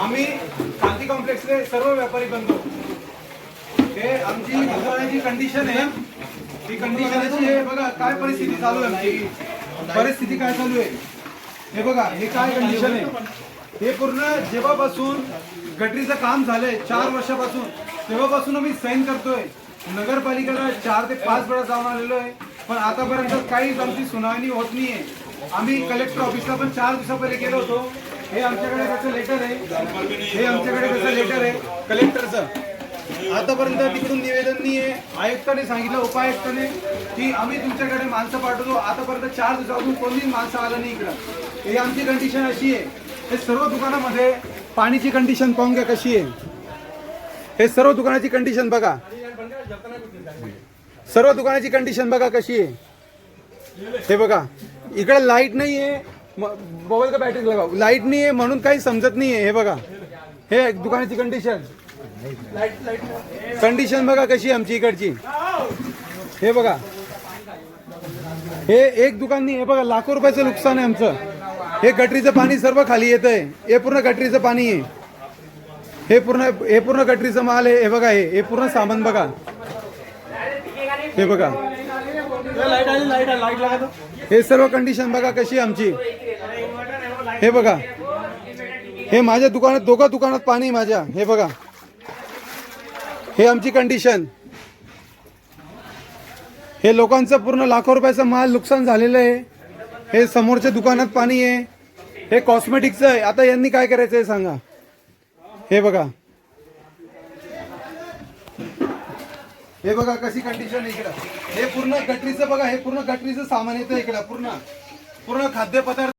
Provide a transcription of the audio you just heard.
आम्ही क्रांती कॉम्प्लेक्सचे सर्व व्यापारी बनतो हे आमची दुकानाची कंडिशन आहे. ही कंडिशन अशी आहे बघा काय परिस्थिती चालू आहे आमची. परिस्थिती काय चालू आहे? हे बघा हे काय कंडिशन आहे? हे पूर्ण जेव्हापासून गटरीचं काम झालंय चार वर्षापासून तेव्हापासून आम्ही सैन करतोय. नगरपालिकेला चार ते पाच वेळा जाऊन आलेलो आहे पण आतापर्यंत काहीच आमची सुनावणी होत नाहीये. आम्ही कलेक्टर ऑफिसला पण चार दिवसापहिले गेलो होतो. हे आमच्याकडे त्याचं लेटर आहे. हे आमच्याकडे त्याचं लेटर आहे. कलेक्टरचं आतापर्यंत तिकडून निवेदन नाही आहे आयुक्ताने सांगितलं उपायुक्ताने की आम्ही तुमच्याकडे माणसं पाठवतो. आतापर्यंत चार दिवसापासून कोणीच माणसं आलं नाही इकडं. ही आमची कंडिशन अशी आहे. हे सर्व दुकानामध्ये पाणीची कंडिशन पाहून घ्या कशी आहे. हे सर्व दुकानाची कंडिशन बघा. सर्व दुकानाची कंडिशन बघा कशी आहे. हे बघा. इकडे लाइट नाही आहे मोबाईल का बॅटरी लगाव लाइट नाही आहे म्हणून काही समजत नाही आहे हे बघा. हे दुकानाची कंडिशन कंडिशन बघा कशी आहे आमची इकडची. हे बघा. हे एक दुकान नाही हे बघा लाखो रुपयाचं नुकसान आहे आमचं. हे गटरीचं पाणी सर्व खाली येत आहे हे पूर्ण गटरीचं पाणी आहे. हे पूर्ण हे पूर्ण गटरीचं माल आहे. हे बघा हे हे पूर्ण सामान बघा. हे बघा. हे सर्व कंडिशन बघा कशी आहे आमची. हे बघा. हे माझ्या दुकानात दोघं दुकानात पाणी आहे माझ्या. हे बघा. हे आमची कंडिशन हे लोकांचं पूर्ण लाखो रुपयाचं माल नुकसान झालेलं आहे. हे समोरच्या दुकानात पाणी आहे. हे कॉस्मेटिकचं आहे. आता यांनी काय करायचं आहे सांगा. हे बघा. हे बघा कशी कंडिशन इकडं. हे पूर्ण गटरीचं बघा हे पूर्ण गटरीचं सामान येतं इकडं पूर्ण. पूर्ण खाद्यपदार्थ